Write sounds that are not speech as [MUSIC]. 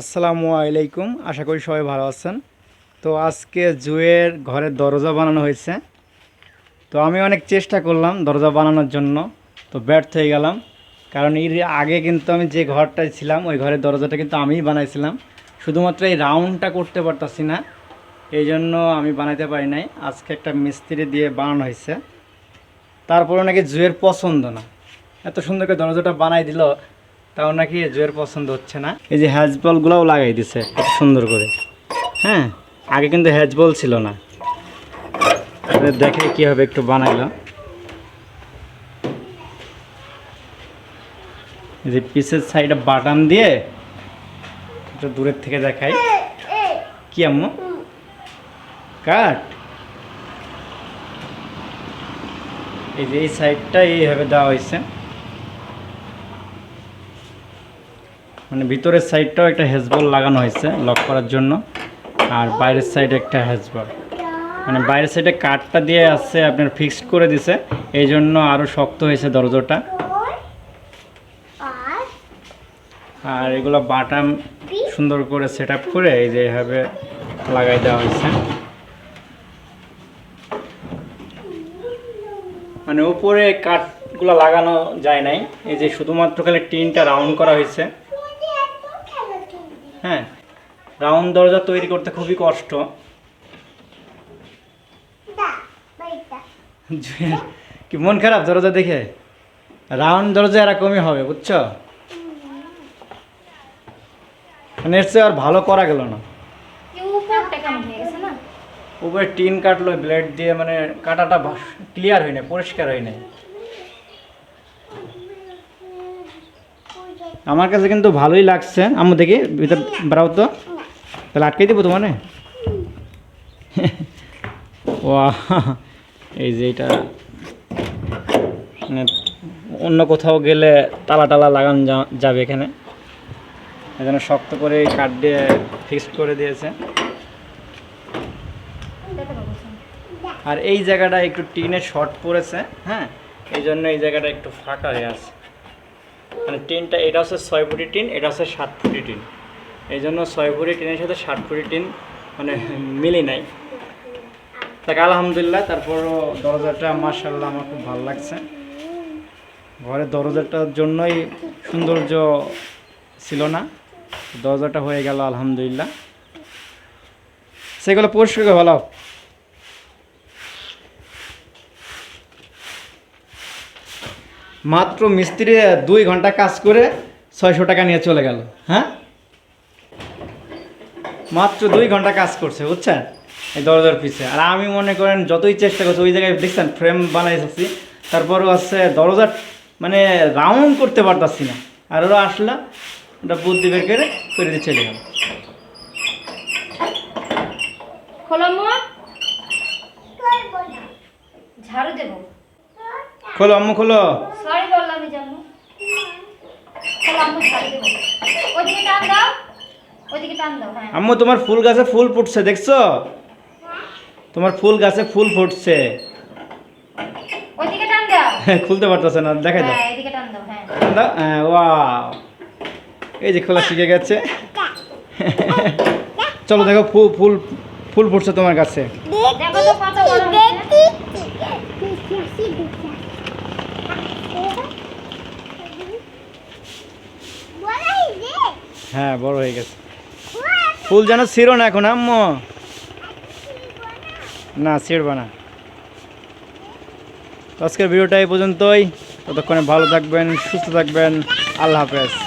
আসসালামু আলাইকুম। আশা করি সবাই ভালো আছেন। তো আজকে জুয়ের ঘরের দরজা বানানো হয়েছে। তো আমি অনেক চেষ্টা করলাম দরজা বানানোর জন্য। তো ব্যর্থ হয়ে গেলাম। কারণ এর আগে কিন্তু আমি যে ঘরটায় ছিলাম, ওই ঘরের দরজাটা কিন্তু আমিই বানাইছিলাম। শুধুমাত্র এই রাউন্ডটা করতে পারতাছি না। এই জন্য আমি বানাইতে পারি নাই। আজকে একটা মিস্ত্রি দিয়ে বানানো হয়েছে। তারপরে নাকি জুয়ের পছন্দ না। এত সুন্দর করে দরজাটা বানাই দিল। তাও নাকি জোয়ের পছন্দ হচ্ছে না। এই যে হ্যাজ বলগুলোও লাগাই দিছে সুন্দর করে। হ্যাঁ আগে কিন্তু হ্যাজ বল ছিল না। দেখে হবে একটু বানাইলো। এই যে পিসের সাইডে বাটাম দিয়ে একটু দূরের থেকে দেখাই। কি আম্মু? কাঠ এই যে এই সাইডটা এইভাবে দেওয়া হয়েছে। মানে ভিতরের সাইডটাও একটা হেজবল লাগানো হয়েছে লক করার জন্য, আর বাইরের সাইডে একটা হেজবল। মানে বাইরের সাইডে কাঠটা দিয়ে আছে আপনার ফিক্সড করে দিছে, এই জন্য আরও শক্ত হয়েছে দরজাটা। আর এগুলো বাটাম সুন্দর করে সেট করে এই যে এভাবে লাগাই দেওয়া হয়েছে। মানে উপরে কাঠগুলো লাগানো যায় নাই, এই যে শুধুমাত্র খালি টিনটা রাউন্ড করা হয়েছে তুমি এত খেলা খেলবি হ্যাঁ রাউন্ড দরজা তৈরি করতে খুবই কষ্ট। [LAUGHS] কি মন খারাপ দরজা দেখে? রাউন্ড দরজা এরকমই হবে বুঝছ? মানে এর আর ভালো করা গেল না। উপরে টিন কাটলো ব্লেড দিয়ে মানে কাটাটা ক্লিয়ার হয় না পরিষ্কার হয় আমার কাছে কিন্তু ভালোই লাগছে। আমি দেখি ভিতর বেড়াও তো। তাহলে আটকে দিব তোমার? ও এই যে এটা। মানে অন্য কোথাও গেলে তালা টালা লাগানো যাবে এখানে। জন্য শক্ত করে এই কাঠ দিয়ে ফিক্সড করে দিয়েছে। আর এই জায়গাটা একটু টিনের শর্ট পড়েছে হ্যাঁ? এই জন্য এই জায়গাটা একটু ফাঁকা হয়ে আছে। মানে টিনটা, এটা হচ্ছে ছয় ফুটি টিন, এটা হচ্ছে সাত ফুটি টিন। এই জন্য ছয় ফুটি টিনের সাথে ষাট ফুটি টিন মানে মিলি নাই। তাকে আলহামদুলিল্লাহ, তারপরও দরজাটা মার্শাল্লাহ আমার খুব ভালো লাগছে। ঘরের দরজাটার জন্যই সৌন্দর্য ছিল না। দরজাটা হয়ে গেল আলহামদুলিল্লাহ। সেগুলো পরিষ্কার করে ভালো মাত্র মিস্ত্রি দুই ঘণ্টা কাজ করে ছয়শো টাকা নিয়ে চলে গেল হ্যাঁ? মাত্র দুই ঘণ্টা কাজ করছে, বুঝছেন? এই দরজার পিছে। আর আমি মনে করেন, যতই চেষ্টা করছি, ওই জায়গায় দেখছেন ফ্রেম বানাইছি তারপরও আছে দরজা মানে রাউন্ড করতে পারতাছি না। আর ওরা আসলা, ওটা বুদ্ধি বের করে করে দিয়ে চলে গেল। ঝাড়ু দেবো। খোলো আম্মু খোলো সরি বললাম আম্মু ঝাড়ু দেবো ওইদিকে টান দাও ওইদিকে টান দাও হ্যাঁ আম্মু তোমার ফুল গাছে ফুল ফুটছে দেখছ তোমার ফুল গাছে ফুল ফুটছে ওইদিকে টান দাও খুলতে পারতেছে না দেখাই দাও হ্যাঁ এদিকে টান দাও হ্যাঁ দাও হ্যাঁ ওয়াও এই যে খোলা শিখে গেছে চলো দেখো ফুল ফুল ফুল ফুটছে তোমার কাছে দেখো তো কত বড় হয়েছে হ্যাঁ বড় হয়ে গেছে। ফুল যেন ছিঁড়ো না এখন, আম্মু। না, ছিঁড়বা না। আজকের ভিডিওটা এই পর্যন্তই। ততক্ষণে ভালো থাকবেন, সুস্থ থাকবেন। আল্লাহ হাফেজ।